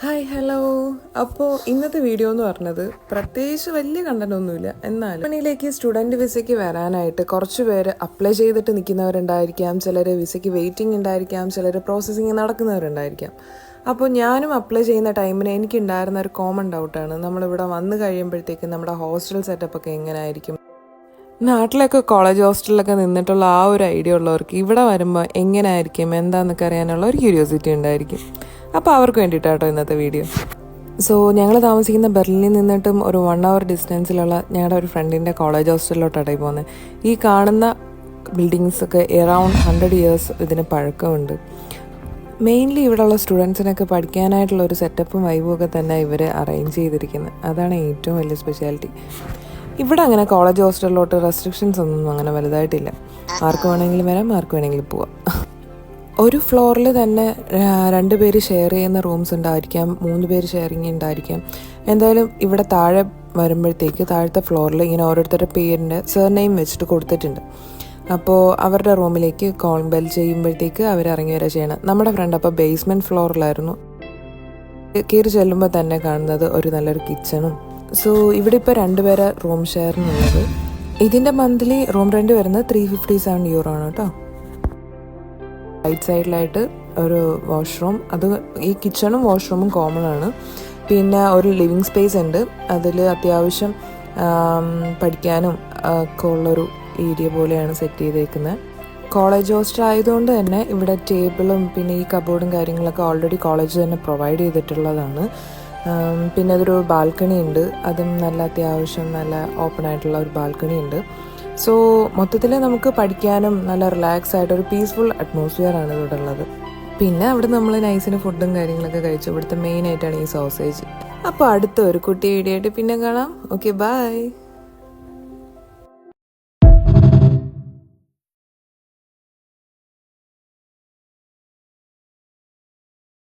Hi hello അപ്പോൾ ഇന്നത്തെ video എന്ന് പറഞ്ഞത് പ്രത്യേകിച്ച് വലിയ കണ്ടന്റ് ഒന്നുമില്ല. എന്നാലും കമ്പനിയിലേക്ക് സ്റ്റുഡന്റ് വിസയ്ക്ക് വരാനായിട്ട് കുറച്ച് പേര് അപ്ലൈ ചെയ്തിട്ട് നിൽക്കുന്നവരുണ്ടായിരിക്കാം. ചിലർ വിസയ്ക്ക് വെയിറ്റിംഗ് ഉണ്ടായിരിക്കാം. ചിലർ പ്രോസസ്സിങ് നടക്കുന്നവരുണ്ടായിരിക്കാം. അപ്പോൾ ഞാനും അപ്ലൈ ചെയ്യുന്ന ടൈമിന് എനിക്കുണ്ടായിരുന്ന ഒരു കോമൺ ഡൗട്ടാണ് നമ്മളിവിടെ വന്നു കഴിയുമ്പോഴത്തേക്കും നമ്മുടെ ഹോസ്റ്റൽ സെറ്റപ്പ് ഒക്കെ എങ്ങനെയായിരിക്കും നാട്ടിലൊക്കെ കോളേജ് ഹോസ്റ്റലിലൊക്കെ നിന്നിട്ടുള്ള ആ ഒരു ഐഡിയ ഉള്ളവർക്ക് ഇവിടെ വരുമ്പോൾ എങ്ങനെയായിരിക്കും എന്താണെന്നൊക്കെ അറിയാനുള്ള ഒരു ക്യൂരിയോസിറ്റി ഉണ്ടായിരിക്കും. അപ്പോൾ അവർക്ക് വേണ്ടിയിട്ടാട്ടോ ഇന്നത്തെ വീഡിയോ സോ ഞങ്ങൾ താമസിക്കുന്ന ബെർലിനിൽ നിന്നിട്ടും ഒരു വൺ അവർ ഡിസ്റ്റൻസിലുള്ള ഞങ്ങളുടെ ഒരു ഫ്രണ്ടിന്റെ കോളേജ് ഹോസ്റ്റലിലോട്ടാണ് പോകുന്നത് ഈ കാണുന്ന ബിൽഡിങ്സ് ഒക്കെ എറൗണ്ട് ഹൺഡ്രഡ് ഇയേഴ്സ് ഇതിന് പഴക്കമുണ്ട്. മെയിൻലി ഇവിടെയുള്ള സ്റ്റുഡൻസിനൊക്കെ പഠിക്കാനായിട്ടുള്ള ഒരു സെറ്റപ്പും വൈബും ഒക്കെ തന്നെ ഇവർ അറേഞ്ച് ചെയ്തിരിക്കുന്നത് അതാണ് ഏറ്റവും വലിയ സ്പെഷ്യാലിറ്റി ഇവിടെ അങ്ങനെ കോളേജ് ഹോസ്റ്റലിലോട്ട് റെസ്ട്രിക്ഷൻസ് ഒന്നും അങ്ങനെ വലുതായിട്ടില്ല. ആർക്ക് വേണമെങ്കിലും വരാം ആർക്ക് വേണമെങ്കിലും പോവാം. ഒരു ഫ്ലോറിൽ തന്നെ രണ്ട് പേര് ഷെയർ ചെയ്യുന്ന റൂംസ് ഉണ്ടായിരിക്കാം മൂന്ന് പേര് ഷെയറിങ് ഉണ്ടായിരിക്കാം. എന്തായാലും ഇവിടെ താഴെ വരുമ്പോഴത്തേക്ക് താഴത്തെ ഫ്ലോറിൽ ഇങ്ങനെ ഓരോരുത്തരുടെ പേരിന്റെ സർനെയിം വെച്ചിട്ട് കൊടുത്തിട്ടുണ്ട്. അപ്പോൾ അവരുടെ റൂമിലേക്ക് കോൾ ബെൽ ചെയ്യുമ്പോഴത്തേക്ക് അവർ ഇറങ്ങി വരിക ചെയ്യണം. നമ്മുടെ ഫ്രണ്ട് അപ്പോൾ ബേസ്മെന്റ് ഫ്ലോറിലായിരുന്നു കയറി ചെല്ലുമ്പോൾ തന്നെ കാണുന്നത് ഒരു നല്ലൊരു കിച്ചണും സോ ഇവിടെ ഇപ്പോൾ രണ്ടുപേരെ റൂം ഷെയറിനുള്ളത് ഇതിന്റെ മന്ത്ലി റൂം റെന്റ് വരുന്നത് ത്രീ ഫിഫ്റ്റി സെവൻ യൂറോ ആണ് കേട്ടോ. റൈറ്റ് സൈഡിലായിട്ട് ഒരു വാഷ്റൂം അത് ഈ കിച്ചണും വാഷ്റൂമും കോമൺ ആണ്. പിന്നെ ഒരു ലിവിങ് സ്പേസ് ഉണ്ട്. അതിൽ അത്യാവശ്യം പഠിക്കാനും ഒക്കെ ഉള്ളൊരു ഏരിയ പോലെയാണ് സെറ്റ് ചെയ്തേക്കുന്നത് കോളേജ് ഹോസ്റ്റൽ ആയതുകൊണ്ട് തന്നെ ഇവിടെ ടേബിളും പിന്നെ ഈ കബോർഡും കാര്യങ്ങളൊക്കെ ഓൾറെഡി കോളേജ് തന്നെ പ്രൊവൈഡ് ചെയ്തിട്ടുള്ളതാണ്. പിന്നെ അതൊരു ബാൽക്കണി ഉണ്ട്. അതും നല്ല അത്യാവശ്യം നല്ല ഓപ്പൺ ആയിട്ടുള്ള ഒരു ബാൽക്കണി ഉണ്ട്. സോ മൊത്തത്തിൽ നമുക്ക് പഠിക്കാനും നല്ല റിലാക്സ് ആയിട്ട് ഒരു പീസ്ഫുൾ അറ്റ്മോസ്ഫിയർ ആണ് ഇവിടെ ഉള്ളത്. പിന്നെ അവിടെ നമ്മൾ നൈസിന് ഫുഡും കാര്യങ്ങളൊക്കെ കഴിച്ചു ഇവിടുത്തെ മെയിൻ ആയിട്ടാണ് ഈ സോസേജ് അപ്പോൾ അടുത്ത ഒരു കുട്ടി വീഡിയോ ആയിട്ട് പിന്നെ കാണാം. Okay bye